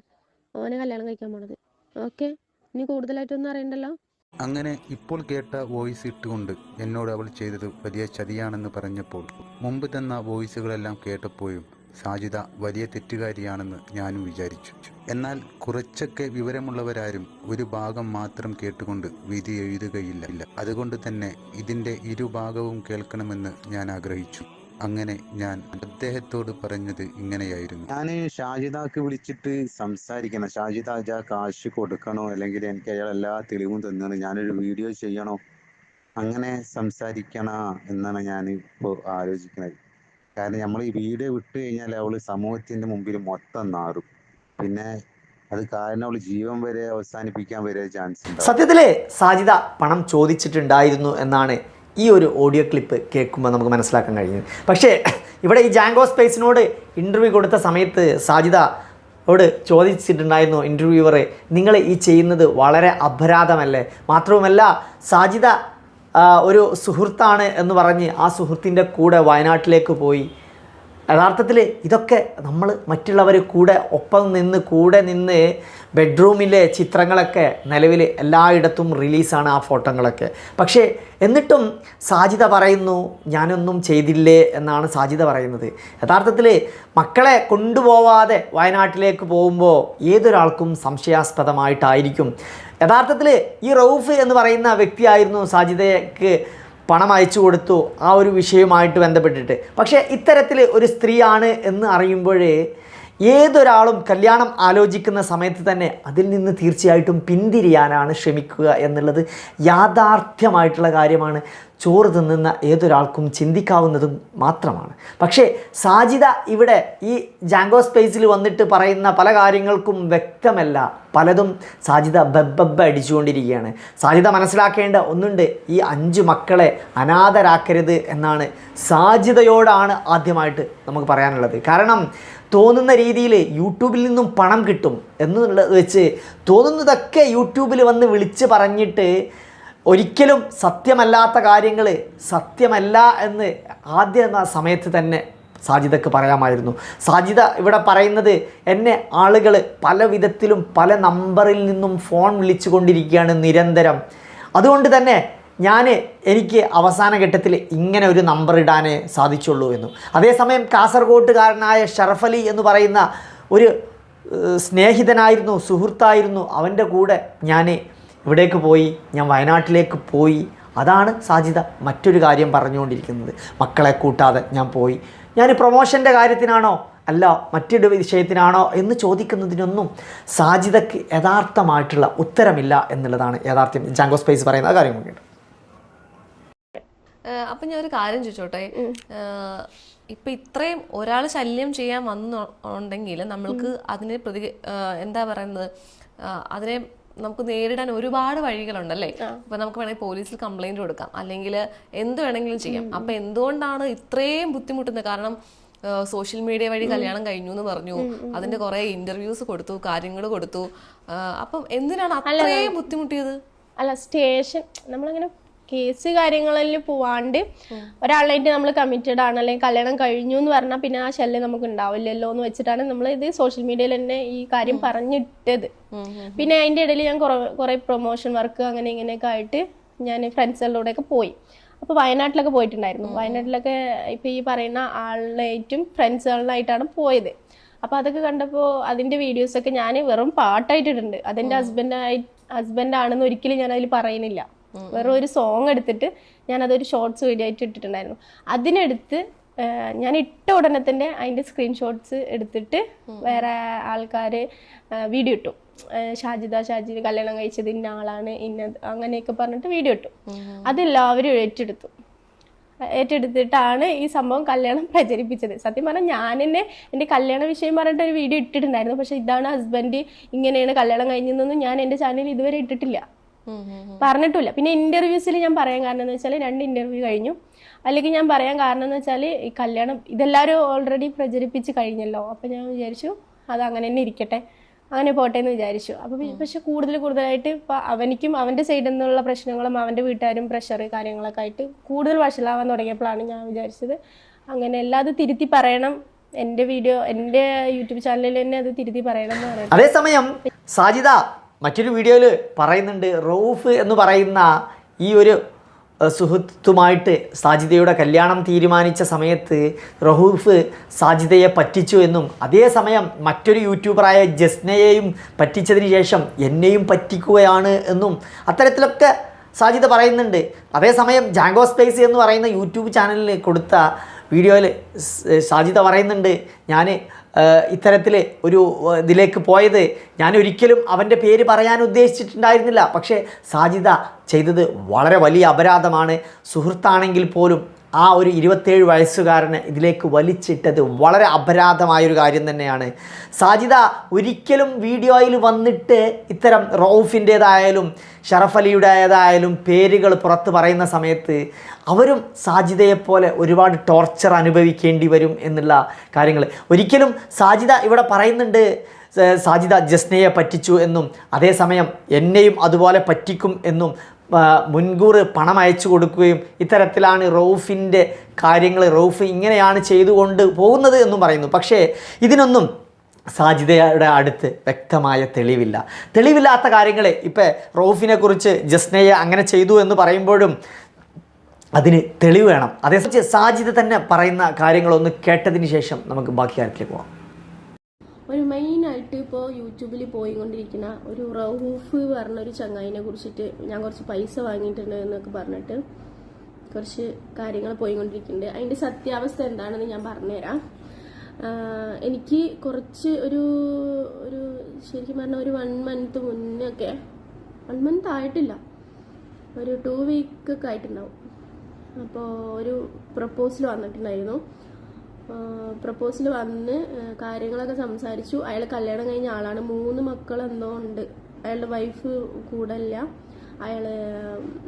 ഓനെ കല്യാണം കഴിക്കാൻ പോണത്. ഓക്കെ? ഇനി കൂടുതലായിട്ടൊന്നും അറിയണ്ടല്ലോ? അങ്ങനെ ഇപ്പോൾ കേട്ട വോയിസ് ഇട്ടുകൊണ്ട് എന്നോട് അവൾ ചെയ്തത് വലിയ ചതിയാണെന്ന് പറഞ്ഞപ്പോൾ മുമ്പ് തന്ന വോയിസുകളെല്ലാം കേട്ടപ്പോഴും സാജിദ വലിയ തെറ്റുകാരിയാണെന്ന് ഞാനും വിചാരിച്ചു. എന്നാൽ കുറച്ചൊക്കെ വിവരമുള്ളവരാരും ഒരു ഭാഗം മാത്രം കേട്ടുകൊണ്ട് വിധി എഴുതുകയില്ല. ഇല്ല അതുകൊണ്ട് തന്നെ ഇതിന്റെ ഇരുഭാഗവും കേൾക്കണമെന്ന് ഞാൻ ആഗ്രഹിച്ചു. അങ്ങനെ ഞാൻ അദ്ദേഹത്തോട് പറഞ്ഞത് ഇങ്ങനെയായിരുന്നു. ഞാൻ ഷാജിദാക്ക് വിളിച്ചിട്ട് സംസാരിക്കണം. ഷാജിദ കാശ് കൊടുക്കണോ? അല്ലെങ്കിൽ എനിക്ക് അയാൾ എല്ലാ തെളിവും തന്നാണ്. ഞാനൊരു വീഡിയോ ചെയ്യണോ? അങ്ങനെ സംസാരിക്കണ എന്നാണ് ഞാൻ ഇപ്പോൾ ആലോചിക്കുന്നത് കാരണം നമ്മൾ ഈ വീഡിയോ വിട്ട് കഴിഞ്ഞാൽ അവൾ സമൂഹത്തിന്റെ മുമ്പിൽ മൊത്തം നാറും. പിന്നെ അത് കാരണം അവൾ ജീവൻ വരെ അവസാനിപ്പിക്കാൻ വരെ ചാൻസ് ഉണ്ട് സത്യത്തിൽ സാജിദ പണം ചോദിച്ചിട്ടുണ്ടായിരുന്നു എന്നാണ് ഈ ഒരു ഓഡിയോ ക്ലിപ്പ് കേൾക്കുമ്പോൾ നമുക്ക് മനസ്സിലാക്കാൻ കഴിഞ്ഞു പക്ഷേ ഇവിടെ ഈ ജാങ്കോ സ്പേസിനോട് ഇന്റർവ്യൂ കൊടുത്ത സമയത്ത് സാജിത ഓട് ചോദിച്ചിട്ടുണ്ടായിരുന്നു ഇന്റർവ്യൂവറെ നിങ്ങൾ ഈ ചെയ്യുന്നത് വളരെ അപരാധമല്ലേ? മാത്രവുമല്ല സാജിദ ആ, ഒരു സുഹൃത്താണ് എന്ന് പറഞ്ഞ് ആ സുഹൃത്തിന്റെ കൂടെ വയനാട്ടിലേക്ക് പോയി. യഥാർത്ഥത്തിൽ ഇതൊക്കെ നമ്മൾ മറ്റുള്ളവർ കൂടെ ഒപ്പം നിന്ന് കൂടെ നിന്ന് ബെഡ്റൂമിലെ ചിത്രങ്ങളൊക്കെ നിലവിൽ എല്ലായിടത്തും റിലീസാണ് ആ ഫോട്ടോകളൊക്കെ. പക്ഷേ എന്നിട്ടും സാജിത പറയുന്നു ഞാനൊന്നും ചെയ്തില്ലേ എന്നാണ് സാജിത പറയുന്നത്. യഥാർത്ഥത്തിൽ മക്കളെ കൊണ്ടുപോവാതെ വയനാട്ടിലേക്ക് പോകുമ്പോൾ ഏതൊരാൾക്കും സംശയാസ്പദമായിട്ടായിരിക്കും. യഥാർത്ഥത്തിൽ ഈ റൌഫ് എന്ന് പറയുന്ന വ്യക്തിയായിരുന്നു സാജിദയ്ക്ക് പണം അയച്ചു കൊടുത്തു ആ ഒരു വിഷയവുമായിട്ട് ബന്ധപ്പെട്ടിട്ട്. പക്ഷേ ഇത്തരത്തിൽ ഒരു സ്ത്രീയാണ് എന്ന് അറിയുമ്പോഴേ ഏതൊരാളും കല്യാണം ആലോചിക്കുന്ന സമയത്ത് തന്നെ അതിൽ നിന്ന് തീർച്ചയായിട്ടും പിന്തിരിയാനാണ് ശ്രമിക്കുക എന്നുള്ളത് യാഥാർത്ഥ്യമായിട്ടുള്ള കാര്യമാണ്. ചോറ് തിന്നുന്ന ഏതൊരാൾക്കും ചിന്തിക്കാവുന്നതും മാത്രമാണ്. പക്ഷേ സാജിത ഇവിടെ ഈ ജാങ്കോ സ്പേസിൽ വന്നിട്ട് പറയുന്ന പല കാര്യങ്ങൾക്കും വ്യക്തമല്ല. പലതും സാജിത ബബ്ബബ്ബ അടിച്ചുകൊണ്ടിരിക്കുകയാണ്. സാജിത മനസ്സിലാക്കേണ്ട ഒന്നുണ്ട്. ഈ അഞ്ച് മക്കളെ അനാഥരാക്കരുത് എന്നാണ് സാജിതയോടാണ് ആദ്യമായിട്ട് നമുക്ക് പറയാനുള്ളത്. കാരണം തോന്നുന്ന രീതിയിൽ യൂട്യൂബിൽ നിന്നും പണം കിട്ടും എന്നുള്ളത് വെച്ച് തോന്നുന്നതൊക്കെ യൂട്യൂബിൽ വന്ന് വിളിച്ച് പറഞ്ഞിട്ട് ഒരിക്കലും സത്യമല്ലാത്ത കാര്യങ്ങൾ സത്യമല്ല എന്ന് ആദ്യ ആ സമയത്ത് തന്നെ സാജിദക്ക് പറയാമായിരുന്നു. സാജിദ ഇവിടെ പറയുന്നത് എന്നെ ആളുകൾ പല വിധത്തിലും പല നമ്പറിൽ നിന്നും ഫോൺ വിളിച്ചു കൊണ്ടിരിക്കുകയാണ് നിരന്തരം. അതുകൊണ്ട് തന്നെ ഞാൻ എനിക്ക് അവസാന ഘട്ടത്തിൽ ഇങ്ങനെ ഒരു നമ്പർ ഇടാനേ സാധിച്ചുള്ളൂ എന്നും. അതേസമയം കാസർഗോട്ടുകാരനായ ഷറഫലി എന്ന് പറയുന്ന ഒരു സ്നേഹിതനായിരുന്നു സുഹൃത്തായിരുന്നു. അവന്റെ കൂടെ ഞാൻ ഇവിടേക്ക് പോയി ഞാൻ വയനാട്ടിലേക്ക് പോയി. അതാണ് സാധ്യത മറ്റൊരു കാര്യം പറഞ്ഞുകൊണ്ടിരിക്കുന്നത്. മക്കളെ കൂട്ടാതെ ഞാൻ പോയി. ഞാൻ പ്രൊമോഷന്റെ കാര്യത്തിനാണോ അല്ല മറ്റൊരു വിഷയത്തിനാണോ എന്ന് ചോദിക്കുന്നതിനൊന്നും സാധ്യതയ്ക്ക് യഥാർത്ഥമായിട്ടുള്ള ഉത്തരമില്ല എന്നുള്ളതാണ് യഥാർത്ഥം. ജാങ്കോ സ്പേസ് പറയുന്ന കാര്യം ഏഹ് അപ്പൊ ഞാൻ ഒരു കാര്യം ചോദിച്ചോട്ടെ? ഇപ്പൊ ഇത്രയും ഒരാൾ ശല്യം ചെയ്യാൻ വന്നുണ്ടെങ്കിൽ നമ്മൾക്ക് അതിനെ പ്രതി എന്താ പറയുന്നത്? അതിനെ നമുക്ക് നേരിടാൻ ഒരുപാട് വഴികളുണ്ടല്ലേ? അപ്പൊ നമുക്ക് വേണമെങ്കിൽ പോലീസിൽ കംപ്ലൈന്റ് കൊടുക്കാം. അല്ലെങ്കിൽ എന്ത് വേണമെങ്കിലും ചെയ്യാം. അപ്പൊ എന്തുകൊണ്ടാണ് ഇത്രയും ബുദ്ധിമുട്ടുന്നത്? കാരണം സോഷ്യൽ മീഡിയ വഴി കല്യാണം കഴിഞ്ഞു എന്ന് പറഞ്ഞു. അതിന്റെ കുറെ ഇന്റർവ്യൂസ് കൊടുത്തു കാര്യങ്ങൾ കൊടുത്തു. അപ്പം എന്തിനാണ് അത്രയും ബുദ്ധിമുട്ടിയത്? അല്ല സ്റ്റേഷൻ നമ്മളിങ്ങനെ കേസ് കാര്യങ്ങളിൽ പോവാണ്ട് ഒരാളായിട്ട് നമ്മൾ കമ്മിറ്റഡ് ആണ് അല്ലെങ്കിൽ കല്യാണം കഴിഞ്ഞു എന്ന് പറഞ്ഞാൽ പിന്നെ ആ ശല്യം നമുക്ക് ഉണ്ടാവില്ലല്ലോ എന്ന് വെച്ചിട്ടാണ് നമ്മൾ ഇത് സോഷ്യൽ മീഡിയയിൽ തന്നെ ഈ കാര്യം പറഞ്ഞിട്ടത്. പിന്നെ അതിന്റെ ഇടയിൽ ഞാൻ കുറെ പ്രൊമോഷൻ വർക്ക് അങ്ങനെ ഇങ്ങനെയൊക്കെ ആയിട്ട് ഞാൻ ഫ്രണ്ട്സുകളിലൂടെയൊക്കെ പോയി. അപ്പോൾ വയനാട്ടിലൊക്കെ പോയിട്ടുണ്ടായിരുന്നു. വയനാട്ടിലൊക്കെ ഇപ്പൊ ഈ പറയുന്ന ആളിനായിട്ടും ഫ്രണ്ട്സുകളിലായിട്ടാണ് പോയത്. അപ്പോൾ അതൊക്കെ കണ്ടപ്പോൾ അതിന്റെ വീഡിയോസൊക്കെ ഞാൻ വെറും പാട്ടായിട്ടിട്ടുണ്ട്. അതെന്റെ ഹസ്ബൻഡായി ഹസ്ബൻഡാണെന്ന് ഒരിക്കലും ഞാൻ അതിൽ പറയുന്നില്ല. വെറും ഒരു സോങ് എടുത്തിട്ട് ഞാൻ അതൊരു ഷോർട്സ് വീഡിയോ ആയിട്ട് ഇട്ടിട്ടുണ്ടായിരുന്നു. അതിനെടുത്ത് ഞാൻ ഇട്ട ഉടനെ തന്നെ അതിന്റെ സ്ക്രീൻഷോട്ട്സ് എടുത്തിട്ട് വേറെ ആൾക്കാർ വീഡിയോ ഇട്ടു. ഷാജിദ ഷാജി കല്യാണം കഴിച്ചത് ഇന്ന ആളാണ് ഇന്ന അങ്ങനെയൊക്കെ പറഞ്ഞിട്ട് വീഡിയോ ഇട്ടു. അതെല്ലാവരും ഏറ്റെടുത്തു. ഏറ്റെടുത്തിട്ടാണ് ഈ സംഭവം കല്യാണം പ്രചരിപ്പിച്ചത്. സത്യം പറഞ്ഞാൽ ഞാൻ തന്നെ എന്റെ കല്യാണ വിഷയം പറഞ്ഞിട്ട് ഒരു വീഡിയോ ഇട്ടിട്ടുണ്ടായിരുന്നു. പക്ഷേ ഇതാണ് ഹസ്ബൻഡ് ഇങ്ങനെയാണ് കല്യാണം കഴിഞ്ഞതെന്നും ഞാൻ എന്റെ ചാനലിൽ ഇതുവരെ ഇട്ടിട്ടില്ല. പറഞ്ഞിട്ടില്ല. പിന്നെ ഇന്റർവ്യൂസിൽ ഞാൻ പറയാൻ കാരണം എന്ന് വെച്ചാൽ രണ്ട് ഇന്റർവ്യൂ കഴിഞ്ഞു. അല്ലെങ്കിൽ ഞാൻ പറയാൻ കാരണം എന്ന് വെച്ചാൽ ഈ കല്യാണം ഇതെല്ലാവരും ഓൾറെഡി പ്രചരിപ്പിച്ച് കഴിഞ്ഞല്ലോ. അപ്പം ഞാൻ വിചാരിച്ചു അത് അങ്ങനെ തന്നെ ഇരിക്കട്ടെ. അങ്ങനെ പോട്ടെ എന്ന് വിചാരിച്ചു. അപ്പം പക്ഷെ കൂടുതൽ കൂടുതലായിട്ട് ഇപ്പം അവനിക്കും അവന്റെ സൈഡിൽ നിന്നുള്ള പ്രശ്നങ്ങളും അവന്റെ വീട്ടുകാരും പ്രഷർ കാര്യങ്ങളൊക്കെ ആയിട്ട് കൂടുതൽ വഷളാവാൻ തുടങ്ങിയപ്പോഴാണ് ഞാൻ വിചാരിച്ചത് അങ്ങനെ എല്ലാം അത് തിരുത്തി പറയണം. എന്റെ വീഡിയോ എന്റെ യൂട്യൂബ് ചാനലിൽ തന്നെ അത് തിരുത്തി പറയണം എന്ന് പറയുന്നത്. അതേസമയം സാജിദ മറ്റൊരു വീഡിയോയിൽ പറയുന്നുണ്ട് റൌഫ് എന്ന് പറയുന്ന ഈ ഒരു സുഹൃത്തുമായിട്ട് സാജിദയുടെ കല്യാണം തീരുമാനിച്ച സമയത്ത് റഹൂഫ് സാജിദയെ പറ്റിച്ചു എന്നും അതേസമയം മറ്റൊരു യൂട്യൂബറായ ജസ്നയെയും പറ്റിച്ചതിന് ശേഷം എന്നെയും പറ്റിക്കുകയാണ് എന്നും അത്തരത്തിലൊക്കെ സാജിദ പറയുന്നുണ്ട്. അതേസമയം ജാങ്കോ സ്പേസ് എന്ന് പറയുന്ന യൂട്യൂബ് ചാനലിന് കൊടുത്ത വീഡിയോയിൽ സാജിദ പറയുന്നുണ്ട് ഞാൻ ഇത്തരത്തിൽ ഒരു ഇതിലേക്ക് പോയത് ഞാൻ ഒരിക്കലും അവന്റെ പേര് പറയാൻ ഉദ്ദേശിച്ചിട്ടുണ്ടായിരുന്നില്ല. പക്ഷേ സാജിദ ചെയ്തത് വളരെ വലിയ അപരാധമാണ്. സുഹൃത്താണെങ്കിൽ പോലും ആ ഒരു ഇരുപത്തേഴ് വയസ്സുകാരനെ ഇതിലേക്ക് വലിച്ചിട്ടത് വളരെ അപരാധമായൊരു കാര്യം തന്നെയാണ്. സാജിദ ഒരിക്കലും വീഡിയോയിൽ വന്നിട്ട് ഇത്തരം റൌഫിന്റേതായാലും ഷറഫ് അലിയുടേതായാലും പേരുകൾ പുറത്ത് പറയുന്ന സമയത്ത് അവരും സാജിദയെപ്പോലെ ഒരുപാട് ടോർച്ചർ അനുഭവിക്കേണ്ടി വരും എന്നുള്ള കാര്യങ്ങൾ. ഒരിക്കലും സാജിദ ഇവിടെ പറയുന്നുണ്ട് സാജിദ ജസ്നയെ പറ്റിച്ചു എന്നും അതേസമയം എന്നെയും അതുപോലെ പറ്റിക്കും എന്നും മുൻകൂർ പണം അയച്ചു കൊടുക്കുകയും ഇത്തരത്തിലാണ് റൌഫിന്റെ കാര്യങ്ങൾ റൌഫ് ഇങ്ങനെയാണ് ചെയ്തുകൊണ്ട് പോകുന്നത് എന്നും പറയുന്നു. പക്ഷേ ഇതിനൊന്നും സാജിദയുടെ അടുത്ത് വ്യക്തമായ തെളിവില്ല. തെളിവില്ലാത്ത കാര്യങ്ങൾ ഇപ്പം റൌഫിനെ കുറിച്ച് ജസ്നയെ അങ്ങനെ ചെയ്തു എന്ന് പറയുമ്പോഴും അതിന് തെളിവ് വേണം. അതേസമയം സാജിദ തന്നെ പറയുന്ന കാര്യങ്ങളൊന്ന് കേട്ടതിന് ശേഷം നമുക്ക് ബാക്കി കാര്യത്തിലേക്ക് പോകാം ഒരു മെയിനായിട്ട് ഇപ്പോൾ യൂട്യൂബിൽ പോയിക്കൊണ്ടിരിക്കുന്ന ഒരു റഹൂഫ് പറഞ്ഞ ഒരു ചങ്ങായിനെ കുറിച്ചിട്ട് ഞാൻ കുറച്ച് പൈസ വാങ്ങിയിട്ടുണ്ട് എന്നൊക്കെ പറഞ്ഞിട്ട് കുറച്ച് കാര്യങ്ങൾ പോയിക്കൊണ്ടിരിക്കുന്നുണ്ട്. അതിന്റെ സത്യാവസ്ഥ എന്താണെന്ന് ഞാൻ പറഞ്ഞുതരാം. എനിക്ക് കുറച്ച് ഒരു ഒരു ശരിക്കും പറഞ്ഞാൽ ഒരു വൺ മന്ത് മുന്നേ ഒക്കെ വൺ മന്ത് ആയിട്ടില്ല. ഒരു ടു വീക്ക് ഒക്കെ ആയിട്ടുണ്ടാവും. അപ്പോൾ ഒരു പ്രപ്പോസൽ വന്നിട്ടുണ്ടായിരുന്നു. പ്രപ്പോസൽ വന്ന് കാര്യങ്ങളൊക്കെ സംസാരിച്ചു. അയാൾ കല്യാണം കഴിഞ്ഞ ആളാണ്. മൂന്ന് മക്കൾ എന്തോ ഉണ്ട്. അയാളുടെ വൈഫ് കൂടല്ല അയാൾ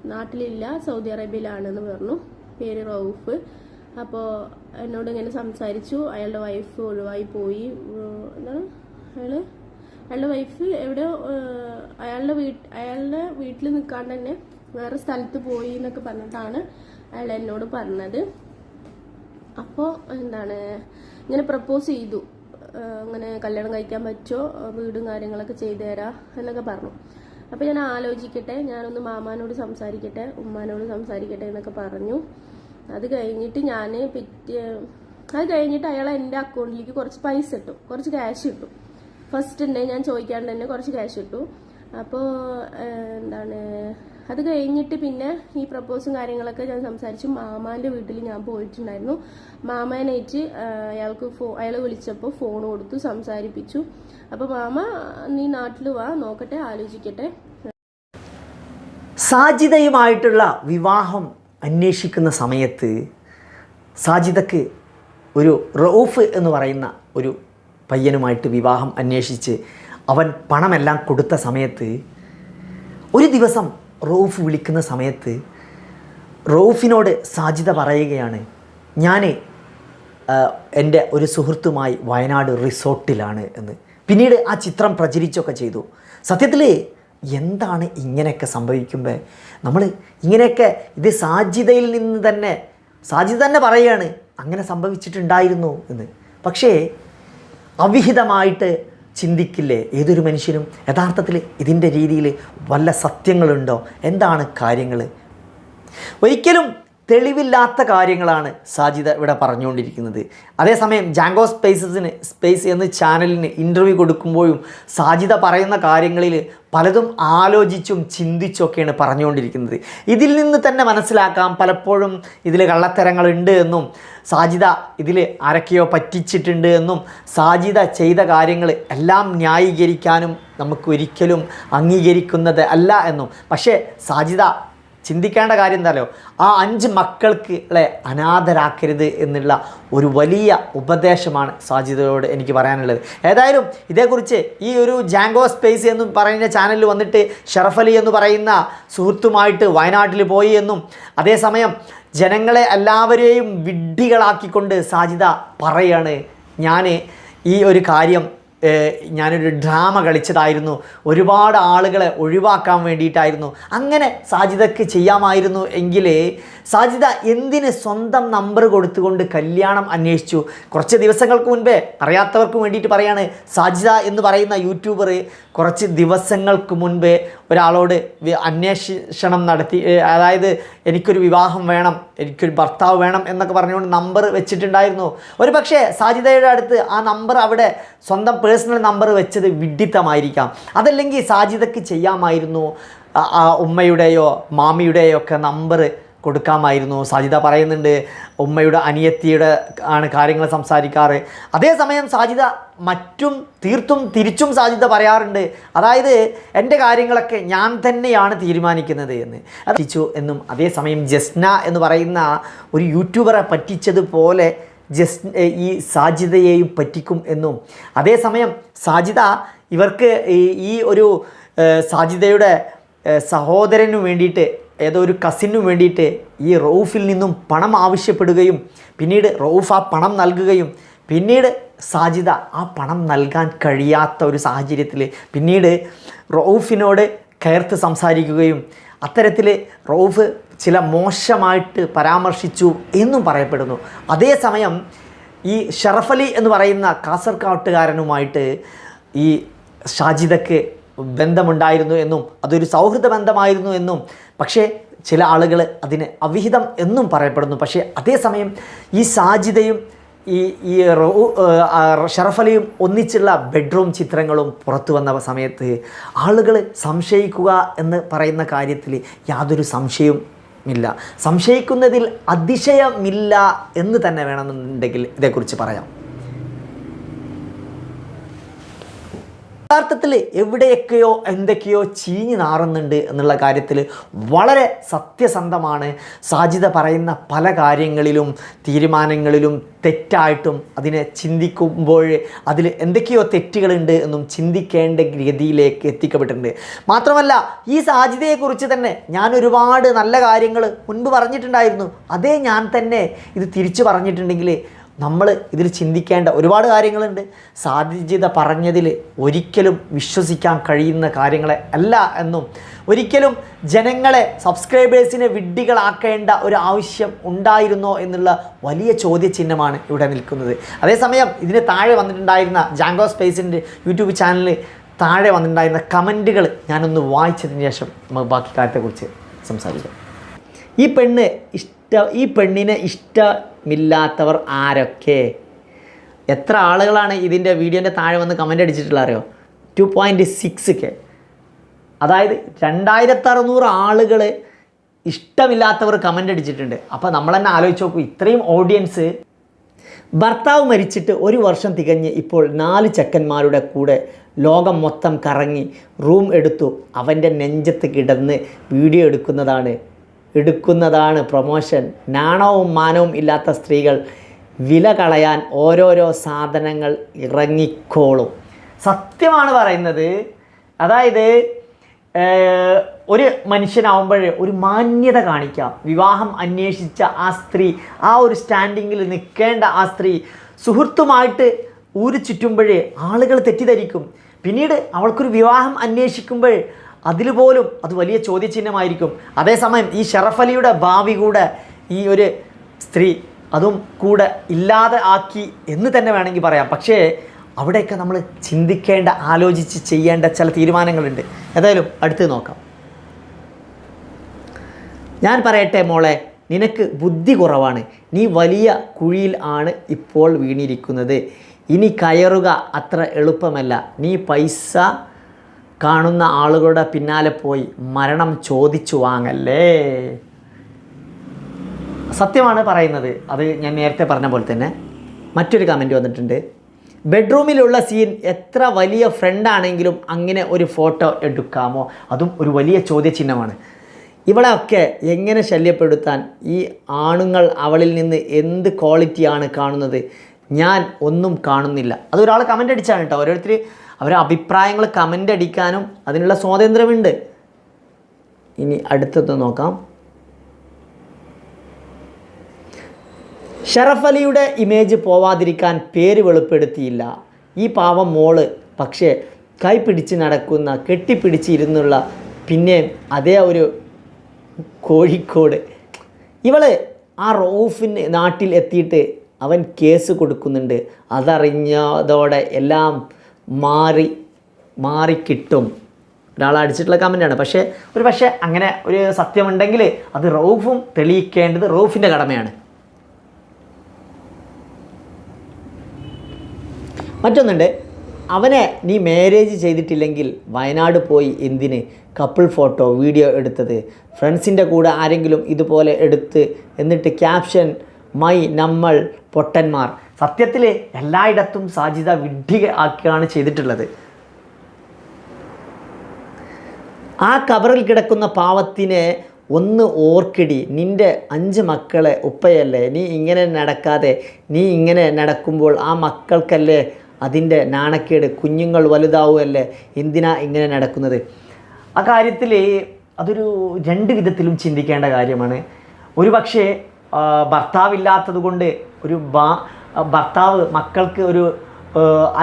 നാട്ടിലില്ല. സൗദി അറേബ്യയിലാണെന്ന് പറഞ്ഞു. പേര് റൌഫ്. അപ്പോൾ എന്നോട് ഇങ്ങനെ സംസാരിച്ചു. അയാളുടെ വൈഫ് ഒഴിവായി പോയി. എന്താണ്? അയാൾ അയാളുടെ വൈഫ് എവിടെ അയാളുടെ വീട്ട് അയാളുടെ വീട്ടിൽ നിൽക്കാണ്ട് തന്നെ വേറെ സ്ഥലത്ത് പോയി എന്നൊക്കെ പറഞ്ഞിട്ടാണ് അയാൾ എന്നോട് പറഞ്ഞത്. അപ്പോൾ എന്താണ് ഇങ്ങനെ പ്രപ്പോസ് ചെയ്തു. അങ്ങനെ കല്യാണം കഴിക്കാൻ പറ്റുമോ വീടും കാര്യങ്ങളൊക്കെ ചെയ്തു തരാം എന്നൊക്കെ പറഞ്ഞു. അപ്പോൾ ഞാൻ ആലോചിക്കട്ടെ ഞാനൊന്ന് മാമാനോട് സംസാരിക്കട്ടെ ഉമ്മാനോട് സംസാരിക്കട്ടെ എന്നൊക്കെ പറഞ്ഞു. അത് കഴിഞ്ഞിട്ട് ഞാൻ പിറ്റേ അത് കഴിഞ്ഞിട്ട് അയാൾ എന്റെ അക്കൗണ്ടിലേക്ക് കുറച്ച് പൈസ ഇട്ടു. കുറച്ച് ക്യാഷ് ഇട്ടു. ഫസ്റ്റ് തന്നെ ഞാൻ ചോദിക്കാണ്ട് തന്നെ കുറച്ച് ക്യാഷ് ഇട്ടു. അപ്പോൾ എന്താണ് അത് കഴിഞ്ഞിട്ട് പിന്നെ ഈ പ്രപ്പോസും കാര്യങ്ങളൊക്കെ ഞാൻ സംസാരിച്ചു. മാമാന്റെ വീട്ടിൽ ഞാൻ പോയിട്ടുണ്ടായിരുന്നു. മാമാനായിട്ട് അയാൾക്ക് ഫോ അയാൾ വിളിച്ചപ്പോൾ ഫോൺ കൊടുത്തു സംസാരിപ്പിച്ചു. അപ്പോൾ മാമ നീ നാട്ടിൽ വാ നോക്കട്ടെ ആലോചിക്കട്ടെ. സാജിതയുമായിട്ടുള്ള വിവാഹം അന്വേഷിക്കുന്ന സമയത്ത് സാജിതക്ക് ഒരു റൌഫ് എന്ന് പറയുന്ന ഒരു പയ്യനുമായിട്ട് വിവാഹം അന്വേഷിച്ച് അവൻ പണമെല്ലാം കൊടുത്ത സമയത്ത് ഒരു ദിവസം റൌഫ് വിളിക്കുന്ന സമയത്ത് റൌഫിനോട് സാധ്യത പറയുകയാണ് ഞാൻ എന്റെ ഒരു സുഹൃത്തുമായി വയനാട് റിസോർട്ടിലാണ് എന്ന്. പിന്നീട് ആ ചിത്രം പ്രചരിച്ചൊക്കെ ചെയ്തു. സത്യത്തിൽ എന്താണ് ഇങ്ങനെയൊക്കെ സംഭവിക്കുമ്പോൾ നമ്മൾ ഇങ്ങനെയൊക്കെ ഇത് സാധ്യതയിൽ നിന്ന് തന്നെ സാധ്യത തന്നെ പറയുകയാണ് അങ്ങനെ സംഭവിച്ചിട്ടുണ്ടായിരുന്നു എന്ന്. പക്ഷേ അവിഹിതമായിട്ട് ചിന്തിക്കില്ലേ? ഏതൊരു മനുഷ്യനും യഥാർത്ഥത്തിൽ ഇതിന്റെ രീതിയിൽ വല്ല സത്യങ്ങളുണ്ടോ? എന്താണ് കാര്യങ്ങൾ ഒരിക്കലും തെളിവില്ലാത്ത കാര്യങ്ങളാണ് സാജിദ ഇവിടെ പറഞ്ഞുകൊണ്ടിരിക്കുന്നത്. അതേസമയം ജാങ്കോ സ്പേസസിന് സ്പേസ് എന്ന ചാനലിന് ഇന്റർവ്യൂ കൊടുക്കുമ്പോഴും സാജിദ പറയുന്ന കാര്യങ്ങളിൽ പലതും ആലോചിച്ചും ചിന്തിച്ചൊക്കെയാണ് പറഞ്ഞുകൊണ്ടിരിക്കുന്നത്. ഇതിൽ നിന്ന് തന്നെ മനസ്സിലാക്കാം പലപ്പോഴും ഇതിൽ കള്ളത്തരങ്ങളുണ്ട് എന്നും സാജിദ ഇതിൽ ആരൊക്കെയോ പറ്റിച്ചിട്ടുണ്ട് എന്നും സാജിദ ചെയ്ത കാര്യങ്ങൾ എല്ലാം ന്യായീകരിക്കാനും നമുക്ക് ഒരിക്കലും അംഗീകരിക്കുന്നത് അല്ല എന്നും. പക്ഷേ സാജിദ ചിന്തിക്കേണ്ട കാര്യം എന്താണല്ലോ ആ അഞ്ച് മക്കൾക്ക് ളെ അനാഥരാക്കരുത് എന്നുള്ള ഒരു വലിയ ഉപദേശമാണ് സാജിദയോട് എനിക്ക് പറയാനുള്ളത്. ഏതായാലും ഇതേക്കുറിച്ച് ഈ ഒരു ജാങ്കോ സ്പേസ് എന്ന് പറയുന്ന ചാനലിൽ വന്നിട്ട് ഷറഫലി എന്ന് പറയുന്ന സുഹൃത്തുമായിട്ട് വയനാട്ടിൽ പോയി എന്നും അതേസമയം ജനങ്ങളെ എല്ലാവരെയും വിഡ്ഢികളാക്കിക്കൊണ്ട് സാജിദ പറയാണ്. ഞാൻ ഈ ഒരു കാര്യം ഞാനൊരു ഡ്രാമ കളിച്ചതായിരുന്നു. ഒരുപാട് ആളുകളെ ഒഴിവാക്കാൻ വേണ്ടിയിട്ടായിരുന്നു. അങ്ങനെ സാജിദക്ക് ചെയ്യാമായിരുന്നു എങ്കിൽ സാജിദ എന്തിന് സ്വന്തം നമ്പർ കൊടുത്തുകൊണ്ട് കല്യാണം അന്വേഷിച്ചു? കുറച്ച് ദിവസങ്ങൾക്ക് മുൻപേ അറിയാത്തവർക്ക് വേണ്ടിയിട്ട് പറയാണ് സാജിദ എന്ന് പറയുന്ന യൂട്യൂബർ കുറച്ച് ദിവസങ്ങൾക്ക് മുൻപേ ഒരാളോട് അന്വേഷണം നടത്തി അതായത് എനിക്കൊരു വിവാഹം വേണം എനിക്കൊരു ഭർത്താവ് വേണം എന്നൊക്കെ പറഞ്ഞുകൊണ്ട് നമ്പർ വെച്ചിട്ടുണ്ടായിരുന്നു. ഒരു പക്ഷേ സാജിദയുടെ അടുത്ത് ആ നമ്പർ അവിടെ സ്വന്തം പേഴ്സണൽ നമ്പർ വെച്ചത് വിഡിത്തമായിരിക്കാം. അതല്ലെങ്കിൽ സാജിദക്ക് ചെയ്യാമായിരുന്നു ഉമ്മയുടെയോ മാമിയുടെയോ ഒക്കെ നമ്പർ കൊടുക്കാമായിരുന്നു. സാജിദ പറയുന്നുണ്ട് ഉമ്മയുടെ അനിയത്തിയുടെ ആണ് കാര്യങ്ങൾ സംസാരിക്കാറ്. അതേസമയം സാജിദ മറ്റും തീർത്തും തിരിച്ചും സാധ്യത പറയാറുണ്ട് അതായത് എന്റെ കാര്യങ്ങളൊക്കെ ഞാൻ തന്നെയാണ് തീരുമാനിക്കുന്നത് എന്ന്. പറ്റിച്ചു എന്നും അതേസമയം ജസ്ന എന്ന് പറയുന്ന ഒരു യൂട്യൂബറെ പറ്റിച്ചതുപോലെ ജസ് ഈ സാജിതയെയും പറ്റിക്കും എന്നും. അതേസമയം സാജിത ഇവർക്ക് ഈ- ഒരു സാജിതയുടെ സഹോദരനു വേണ്ടിയിട്ട് ഏതോ ഒരു കസിനു വേണ്ടിയിട്ട് ഈ റൌഫിൽ നിന്നും പണം ആവശ്യപ്പെടുകയും പിന്നീട് റൌഫ് ആ പണം നൽകുകയും പിന്നീട് സാജിദ ആ പണം നൽകാൻ കഴിയാത്ത ഒരു സാഹചര്യത്തിൽ പിന്നീട് റൌഫിനോട് കയർത്ത് സംസാരിക്കുകയും അത്തരത്തിൽ റൌഫ് ചില മോശമായിട്ട് പരാമർശിച്ചു എന്നും പറയപ്പെടുന്നു. അതേസമയം ഈ ഷറഫലി എന്ന് പറയുന്ന കാസർകാട്ടുകാരനുമായിട്ട് ഈ ഷാജിദക്ക് ബന്ധമുണ്ടായിരുന്നു എന്നും അതൊരു സൗഹൃദ ബന്ധമായിരുന്നു എന്നും പക്ഷേ ചില ആളുകൾ അതിന് അവിഹിതം എന്നും പറയപ്പെടുന്നു. പക്ഷേ അതേസമയം ഈ സാജിദയും ഈ ഈ ഷറഫലിയും ഒന്നിച്ചുള്ള ബെഡ്റൂം ചിത്രങ്ങളും പുറത്തു വന്ന സമയത്ത് ആളുകൾ സംശയിക്കുക എന്ന് പറയുന്ന കാര്യത്തിൽ യാതൊരു സംശയവും ഇല്ല. സംശയിക്കുന്നതിൽ അതിശയമില്ല എന്ന് തന്നെ വേണമെന്നുണ്ടെങ്കിൽ ഇതേക്കുറിച്ച് പറയാം. യഥാർത്ഥത്തിൽ എവിടെയൊക്കെയോ എന്തൊക്കെയോ ചീഞ്ഞു നാറുന്നുണ്ട് എന്നുള്ള കാര്യത്തിൽ വളരെ സത്യസന്ധമാണ്. സാജിത പറയുന്ന പല കാര്യങ്ങളിലും തീരുമാനങ്ങളിലും തെറ്റായിട്ടും അതിനെ ചിന്തിക്കുമ്പോൾ അതിൽ എന്തൊക്കെയോ തെറ്റുകളുണ്ട് എന്നും ചിന്തിക്കേണ്ട ഗതിയിലേക്ക് എത്തിക്കപ്പെട്ടിട്ടുണ്ട്. മാത്രമല്ല ഈ സാജിതയെക്കുറിച്ച് തന്നെ ഞാൻ ഒരുപാട് നല്ല കാര്യങ്ങൾ മുൻപ് പറഞ്ഞിട്ടുണ്ടായിരുന്നു. അതേ ഞാൻ തന്നെ ഇത് തിരിച്ചു പറഞ്ഞിട്ടുണ്ടെങ്കിൽ നമ്മൾ ഇതിൽ ചിന്തിക്കേണ്ട ഒരുപാട് കാര്യങ്ങളുണ്ട്. സാധ്യത പറഞ്ഞതിൽ ഒരിക്കലും വിശ്വസിക്കാൻ കഴിയുന്ന കാര്യങ്ങളെ അല്ല എന്നും ഒരിക്കലും ജനങ്ങളെ സബ്സ്ക്രൈബേഴ്സിനെ വിഡ്ഢികളാക്കേണ്ട ഒരു ആവശ്യം ഉണ്ടായിരുന്നോ എന്നുള്ള വലിയ ചോദ്യചിഹ്നമാണ് ഇവിടെ നിൽക്കുന്നത്. അതേസമയം ഇതിന് താഴെ വന്നിട്ടുണ്ടായിരുന്ന ജാങ്കോ സ്പേസിന്റെ യൂട്യൂബ് ചാനലിൽ താഴെ വന്നിട്ടുണ്ടായിരുന്ന കമന്റുകൾ ഞാനൊന്ന് വായിച്ചതിന് ശേഷം നമുക്ക് ബാക്കി കാര്യത്തെക്കുറിച്ച് സംസാരിക്കാം. ഈ പെണ്ണ് ഇഷ്ട ഈ പെണ്ണിനെ ഇഷ്ടമില്ലാത്തവർ ആരൊക്കെ? എത്ര ആളുകളാണ് ഇതിന്റെ വീഡിയോന്റെ താഴെ വന്ന് കമന്റ് അടിച്ചിട്ടുള്ള അറിയോ? ടു പോയിന്റ് സിക്സ് കെ അതായത് രണ്ടായിരത്തി അറുന്നൂറ് ആളുകൾ ഇഷ്ടമില്ലാത്തവർ കമന്റ് അടിച്ചിട്ടുണ്ട്. അപ്പോൾ നമ്മൾ തന്നെ ആലോചിച്ച് നോക്കൂ ഇത്രയും ഓഡിയൻസ് ഭർത്താവ് മരിച്ചിട്ട് ഒരു വർഷം തികഞ്ഞ് ഇപ്പോൾ നാല് ചെക്കന്മാരുടെ കൂടെ ലോകം മൊത്തം കറങ്ങി റൂം എടുത്തു അവന്റെ നെഞ്ചത്ത് കിടന്ന് വീഡിയോ എടുക്കുന്നതാണ് എടുക്കുന്നതാണ് പ്രൊമോഷൻ. നാണവും മാനവും ഇല്ലാത്ത സ്ത്രീകൾ വില കളയാൻ ഓരോരോ സാധനങ്ങൾ ഇറങ്ങിക്കോളും. സത്യമാണ് പറയുന്നത്. അതായത് ഒരു മനുഷ്യനാവുമ്പോൾ ഒരു മാന്യത കാണിക്കാം. വിവാഹം അന്വേഷിച്ച ആ സ്ത്രീ ആ ഒരു സ്റ്റാൻഡിങ്ങിൽ നിൽക്കേണ്ട ആ സ്ത്രീ സുഹൃത്തുമായിട്ട് ഊരി ചുറ്റുമ്പോഴേ ആളുകൾ തെറ്റിദ്ധരിക്കും. പിന്നീട് അവൾക്കൊരു വിവാഹം അന്വേഷിക്കുമ്പോൾ അതിൽ പോലും അത് വലിയ ചോദ്യചിഹ്നമായിരിക്കും. അതേസമയം ഈ ഷറഫലിയുടെ ഭാവി കൂടെ ഈ ഒരു സ്ത്രീ അതും കൂടെ ഇല്ലാതെ ആക്കി എന്ന് തന്നെ വേണമെങ്കിൽ പറയാം. പക്ഷേ അവിടെയൊക്കെ നമ്മൾ ചിന്തിക്കേണ്ട ആലോചിച്ച് ചെയ്യേണ്ട ചില തീരുമാനങ്ങളുണ്ട്. ഏതായാലും അടുത്ത് നോക്കാം. ഞാൻ പറയട്ടെ മോളെ നിനക്ക് ബുദ്ധി കുറവാണ്. നീ വലിയ കുഴിയിൽ ആണ് ഇപ്പോൾ വീണിരിക്കുന്നത്. ഇനി കയറുക അത്ര എളുപ്പമല്ല. നീ പൈസ കാണുന്ന ആളുകളുടെ പിന്നാലെ പോയി മരണം ചോദിച്ചു വാങ്ങല്ലേ? സത്യമാണ് പറയുന്നത്. അത് ഞാൻ നേരത്തെ പറഞ്ഞ പോലെ തന്നെ. മറ്റൊരു കമന്റ് വന്നിട്ടുണ്ട്. ബെഡ്റൂമിലുള്ള സീൻ എത്ര വലിയ ഫ്രണ്ടാണെങ്കിലും അങ്ങനെ ഒരു ഫോട്ടോ എടുക്കാമോ? അതും ഒരു വലിയ ചോദ്യചിഹ്നമാണ്. ഇവളെയൊക്കെ എങ്ങനെ ശല്യപ്പെടുത്താൻ ഈ ആണുങ്ങൾ അവളിൽ നിന്ന് എന്ത് ക്വാളിറ്റിയാണ് കാണുന്നത്? ഞാൻ ഒന്നും കാണുന്നില്ല. അതൊരാൾ കമന്റ് അടിച്ചാണ് കേട്ടോ. ഓരോരുത്തർ അവരുടെ അഭിപ്രായങ്ങൾ കമന്റ് അടിക്കാനും അതിനുള്ള സ്വാതന്ത്ര്യമുണ്ട്. ഇനി അടുത്തത് നോക്കാം. ഷറഫ് അലിയുടെ ഇമേജ് പോവാതിരിക്കാൻ പേര് വെളിപ്പെടുത്തിയില്ല. ഈ പാവം മോൾ പക്ഷേ കൈ പിടിച്ച് നടക്കുന്ന കെട്ടിപ്പിടിച്ചിരുന്നുള്ള പിന്നെ അതേ ഒരു കോഴിക്കോട്. ഇവൾ ആ റൌഫിന് നാട്ടിൽ എത്തിയിട്ട് അവൻ കേസ് കൊടുക്കുന്നുണ്ട്. അതറിഞ്ഞതോടെ എല്ലാം മാറി മാറിക്കിട്ടും. ഒരാൾ അടിച്ചിട്ടുള്ള കമന്റാണ് പക്ഷേ ഒരു പക്ഷേ അങ്ങനെ ഒരു സത്യമുണ്ടെങ്കിൽ അത് റൗഫും തെളിയിക്കേണ്ടത് റൌഫിന്റെ കടമയാണ്. മറ്റൊന്നുണ്ട്. അവനെ നീ മാരേജ് ചെയ്തിട്ടില്ലെങ്കിൽ വയനാട് പോയി എന്തിന്? കപ്പിൾ ഫോട്ടോ വീഡിയോ എടുത്തത്. ഫ്രണ്ട്സിന്റെ കൂടെ ആരെങ്കിലും ഇതുപോലെ എടുത്ത് എന്നിട്ട് ക്യാപ്ഷൻ മൈ നമ്മൾ പൊട്ടന്മാർ. സത്യത്തിൽ എല്ലായിടത്തും സാജിത വിഡ്ഢിക ആക്കുകയാണ് ചെയ്തിട്ടുള്ളത്. ആ കവറിൽ കിടക്കുന്ന പാവത്തിനെ ഒന്ന് ഓർക്കിടി. നിന്റെ അഞ്ച് മക്കളെ ഉപ്പയല്ലേ നീ ഇങ്ങനെ നടക്കാതെ നീ ഇങ്ങനെ നടക്കുമ്പോൾ ആ മക്കൾക്കല്ലേ അതിന്റെ നാണക്കേട്? കുഞ്ഞുങ്ങൾ വലുതാവുമല്ലേ എന്തിനാ ഇങ്ങനെ നടക്കുന്നത്? ആ കാര്യത്തിൽ അതൊരു രണ്ട് വിധത്തിലും ചിന്തിക്കേണ്ട കാര്യമാണ്. ഒരു പക്ഷേ ഭർത്താവില്ലാത്തത് കൊണ്ട് ഒരു ബാ ഭർത്താവ് മക്കൾക്ക് ഒരു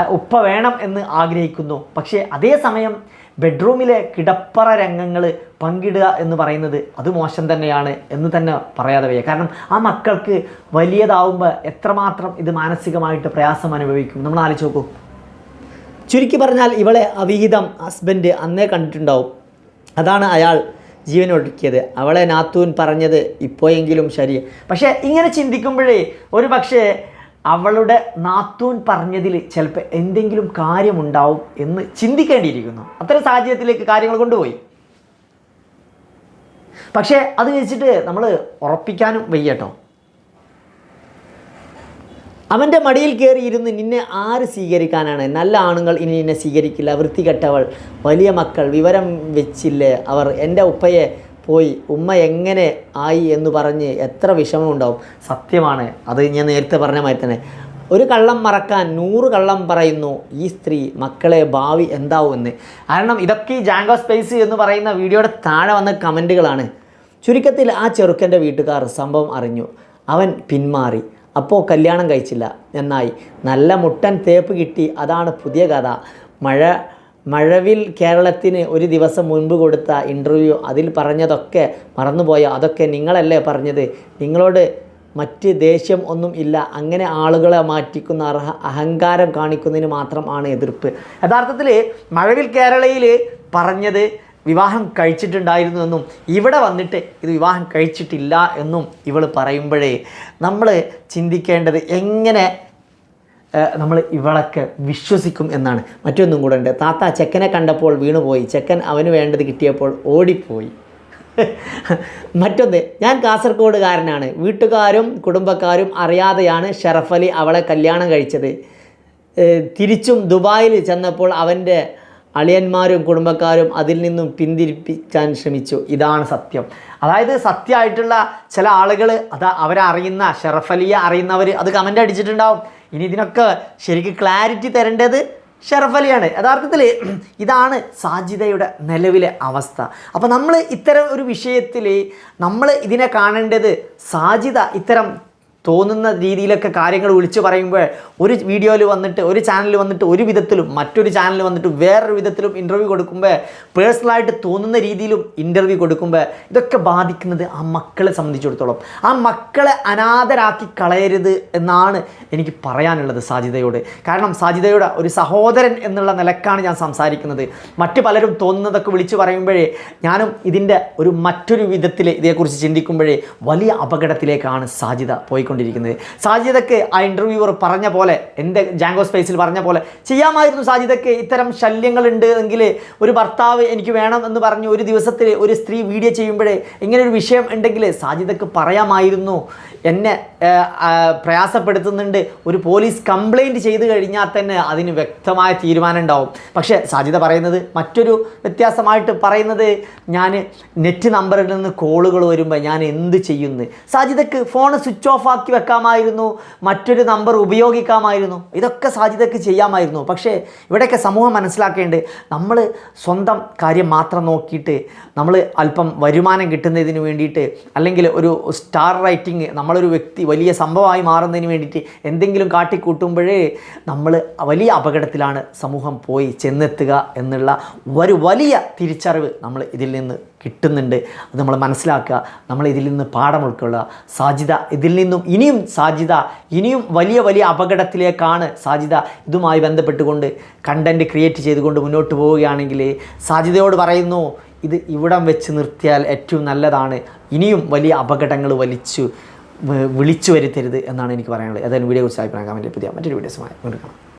ഉപ്പ വേണം എന്ന് ആഗ്രഹിക്കുന്നു. പക്ഷേ അതേസമയം ബെഡ്റൂമിലെ കിടപ്പറ രംഗങ്ങൾ പങ്കിടുക എന്ന് പറയുന്നത് അത് മോശം തന്നെയാണ് എന്ന് തന്നെ പറയാതെ വയ്യ. കാരണം ആ മക്കൾക്ക് വലിയതാവുമ്പോൾ എത്രമാത്രം ഇത് മാനസികമായിട്ട് പ്രയാസം അനുഭവിക്കും. നമ്മൾ ആലോചിച്ച് നോക്കൂ. ചുരുക്കി പറഞ്ഞാൽ ഇവളെ അവിഹിതം ഹസ്ബൻഡ് അന്നേ കണ്ടിട്ടുണ്ടാവും. അതാണ് അയാൾ ജീവനൊടുക്കിയത്. അവളെ നാത്തൂൻ പറഞ്ഞത് ഇപ്പോയെങ്കിലും ശരി. പക്ഷേ ഇങ്ങനെ ചിന്തിക്കുമ്പോഴേ ഒരു പക്ഷേ അവളുടെ നാത്തൂൻ പറഞ്ഞതിൽ ചിലപ്പോൾ എന്തെങ്കിലും കാര്യമുണ്ടാവും എന്ന് ചിന്തിക്കേണ്ടിയിരിക്കുന്നു. അത്തരം സാഹചര്യത്തിലേക്ക് കാര്യങ്ങൾ കൊണ്ടുപോയി. പക്ഷേ അത് വെച്ചിട്ട് നമ്മൾ ഉറപ്പിക്കാനും വയ്യട്ടോ അവന്റെ മടിയിൽ കയറിയിരുന്ന് നിന്നെ ആര് സ്വീകരിക്കാനാണ്? നല്ല ആണുങ്ങൾ ഇനി നിന്നെ സ്വീകരിക്കില്ല. വൃത്തികെട്ടവൾ വലിയ മക്കൾ വിവരം വെച്ചില്ലേ അവർ? എന്റെ ഉപ്പയെ പോയി. ഉമ്മ എങ്ങനെ ആയി എന്ന് പറഞ്ഞ് എത്ര വിഷമമുണ്ടാവും. സത്യമാണ്. അത് ഞാൻ നേരത്തെ പറഞ്ഞ മാതിരി തന്നെ. ഒരു കള്ളം മറക്കാൻ നൂറ് കള്ളം പറയുന്നു ഈ സ്ത്രീ. മക്കളെ ഭാവി എന്താവുമെന്ന് കാരണം ഇതൊക്കെ ഈ ജാങ്കോ സ്പേസ് എന്ന് പറയുന്ന വീഡിയോയുടെ താഴെ വന്ന കമന്റുകളാണ്. ചുരുക്കത്തിൽ ആ ചെറുക്കന്റെ വീട്ടുകാർ സംഭവം അറിഞ്ഞു. അവൻ പിന്മാറി. അപ്പോൾ കല്യാണം കഴിച്ചില്ല. എന്നായി നല്ല മുട്ടൻ തേപ്പ് കിട്ടി. അതാണ് പുതിയ കഥ. മഴ മഴവിൽ കേരളത്തിന് ഒരു ദിവസം മുൻപ് കൊടുത്ത ഇന്റർവ്യൂ അതിൽ പറഞ്ഞതൊക്കെ മറന്നുപോയോ? അതൊക്കെ നിങ്ങളല്ലേ പറഞ്ഞത്? നിങ്ങളോട് മറ്റ് ദേഷ്യം ഒന്നും ഇല്ല. അങ്ങനെ ആളുകളെ മാറ്റിക്കുന്ന അർഹ അഹങ്കാരം കാണിക്കുന്നതിന് മാത്രമാണ് എതിർപ്പ്. യഥാർത്ഥത്തിൽ മഴവിൽ കേരളയിൽ പറഞ്ഞത് വിവാഹം കഴിച്ചിട്ടുണ്ടായിരുന്നു എന്നും ഇവിടെ വന്നിട്ട് ഇത് വിവാഹം കഴിച്ചിട്ടില്ല എന്നും ഇവൾ പറയുമ്പോഴേ നമ്മൾ ചിന്തിക്കേണ്ടത് എങ്ങനെ നമ്മൾ ഇവളൊക്കെ വിശ്വസിക്കും എന്നാണ്. മറ്റൊന്നും കൂടെ ഉണ്ട്. താത്ത ചെക്കനെ കണ്ടപ്പോൾ വീണുപോയി. ചെക്കൻ അവന് വേണ്ടത് കിട്ടിയപ്പോൾ ഓടിപ്പോയി. മറ്റൊന്ന് ഞാൻ കാസർഗോഡുകാരനാണ്. വീട്ടുകാരും കുടുംബക്കാരും അറിയാതെയാണ് ഷറഫലി അവളെ കല്യാണം കഴിച്ചത്. തിരിച്ചും ദുബായിൽ ചെന്നപ്പോൾ അവന്റെ അളിയന്മാരും കുടുംബക്കാരും അതിൽ നിന്നും പിന്തിരിപ്പിക്കാൻ ശ്രമിച്ചു. ഇതാണ് സത്യം. അതായത് സത്യമായിട്ടുള്ള ചില ആളുകൾ അതാ അവരറിയുന്ന അറിയുന്ന ഷറഫ് അലിയെ അറിയുന്നവർ അത് കമന്റ് അടിച്ചിട്ടുണ്ടാവും. ഇനി ഇതിനൊക്കെ ശരിക്കും ക്ലാരിറ്റി തരേണ്ടത് ഷറഫ് അലിയാണ്. യഥാർത്ഥത്തിൽ ഇതാണ് സാജിദയുടെ നിലവിലെ അവസ്ഥ. അപ്പോൾ നമ്മൾ ഇത്തരം ഒരു വിഷയത്തിൽ നമ്മൾ ഇതിനെ കാണേണ്ടത് സാജിദ ഇത്തരം തോന്നുന്ന രീതിയിലൊക്കെ കാര്യങ്ങൾ വിളിച്ചു പറയുമ്പോൾ ഒരു വീഡിയോയിൽ വന്നിട്ട് ഒരു ചാനലിൽ വന്നിട്ട് ഒരു വിധത്തിലും മറ്റൊരു ചാനലിൽ വന്നിട്ട് വേറൊരു വിധത്തിലും ഇന്റർവ്യൂ കൊടുക്കുമ്പോൾ പേഴ്സണലായിട്ട് തോന്നുന്ന രീതിയിലും ഇന്റർവ്യൂ കൊടുക്കുമ്പോൾ ഇതൊക്കെ ബാധിക്കുന്നത് ആ മക്കളെ സംബന്ധിച്ചിടത്തോളം. ആ മക്കളെ അനാഥരാക്കി കളയരുത് എന്നാണ് എനിക്ക് പറയാനുള്ളത് സാജിതയോട് കാരണം സാജിതയുടെ ഒരു സഹോദരൻ എന്നുള്ള നിലക്കാണ് ഞാൻ സംസാരിക്കുന്നത്. മറ്റു പലരും തോന്നുന്നതൊക്കെ വിളിച്ചു പറയുമ്പോഴേ ഞാനും ഇതിന്റെ ഒരു മറ്റൊരു വിധത്തിൽ ഇതേക്കുറിച്ച് ചിന്തിക്കുമ്പോഴേ വലിയ അപകടത്തിലേക്കാണ് സാജിത പോയിക്കൊണ്ടിരിക്കുന്നത്. സാജിദക്ക് ആ ഇന്റർവ്യൂവർ പറഞ്ഞ പോലെ എന്റെ ജാങ്കോ സ്പേസിൽ പറഞ്ഞ പോലെ ചെയ്യാമായിരുന്നു സാജിദക്ക് ഇത്തരം ശല്യങ്ങളുണ്ട് എങ്കിൽ ഒരു ഭർത്താവ് എനിക്ക് വേണം എന്ന് പറഞ്ഞ് ഒരു ദിവസത്തിൽ ഒരു സ്ത്രീ വീഡിയോ ചെയ്യുമ്പോഴേ ഇങ്ങനെ ഒരു വിഷയം ഉണ്ടെങ്കിൽ സാജിദക്ക് പറയാമായിരുന്നു. എന്നെ പ്രയാസപ്പെടുത്തുന്നുണ്ട്. ഒരു പോലീസ് കംപ്ലൈന്റ് ചെയ്ത് കഴിഞ്ഞാൽ തന്നെ അതിന് വ്യക്തമായ തീരുമാനം ഉണ്ടാവും. പക്ഷേ സാജിദ പറയുന്നത് മറ്റൊരു വ്യത്യാസമായിട്ട് പറയുന്നത് ഞാൻ നെറ്റ് നമ്പറിൽ നിന്ന് കോളുകൾ വരുമ്പോൾ ഞാൻ എന്ത് ചെയ്യുന്നു? സാജിദക്ക് ഫോൺ സ്വിച്ച് ഓഫ് ആക്കി വെക്കാമായിരുന്നു മറ്റൊരു നമ്പർ ഉപയോഗിക്കാമായിരുന്നു. ഇതൊക്കെ സാധ്യതയ്ക്ക് ചെയ്യാമായിരുന്നു. പക്ഷേ ഇവിടെയൊക്കെ സമൂഹം മനസ്സിലാക്കേണ്ടത് നമ്മൾ സ്വന്തം കാര്യം മാത്രം നോക്കിയിട്ട് നമ്മൾ അല്പം വരുമാനം കിട്ടുന്നതിന് വേണ്ടിയിട്ട് അല്ലെങ്കിൽ ഒരു സ്റ്റാർ റൈറ്റിംഗ് നമ്മളൊരു വ്യക്തി വലിയ സംഭവമായി മാറുന്നതിന് വേണ്ടിയിട്ട് എന്തെങ്കിലും കാട്ടിക്കൂട്ടുമ്പോഴേ നമ്മൾ വലിയ അപകടത്തിലാണ് സമൂഹം പോയി ചെന്നെത്തുക എന്നുള്ള ഒരു വലിയ തിരിച്ചറിവ് നമ്മൾ ഇതിൽ നിന്ന് കിട്ടുന്നുണ്ട്. അത് നമ്മൾ മനസ്സിലാക്കുക. നമ്മൾ ഇതിൽ നിന്ന് പാഠം ഉൾക്കൊള്ളുക. സാധ്യത ഇതിൽ നിന്നും ഇനിയും സാധ്യത ഇനിയും വലിയ വലിയ അപകടത്തിലേക്കാണ് സാധ്യത ഇതുമായി ബന്ധപ്പെട്ടുകൊണ്ട് കണ്ടന്റ് ക്രിയേറ്റ് ചെയ്തുകൊണ്ട് മുന്നോട്ട് പോവുകയാണെങ്കിൽ സാധ്യതയോട് പറയുന്നു ഇത് ഇവിടം വെച്ച് നിർത്തിയാൽ ഏറ്റവും നല്ലതാണ്. ഇനിയും വലിയ അപകടങ്ങൾ വലിച്ചു വിളിച്ചു വരുത്തരുത് എന്നാണ് എനിക്ക് പറയാനുള്ളത്. ഏതായാലും വീഡിയോ കുറിച്ച് അഭിപ്രായം കമന്റ് പുതിയ മറ്റൊരു വീഡിയോസുമായി വീണ്ടും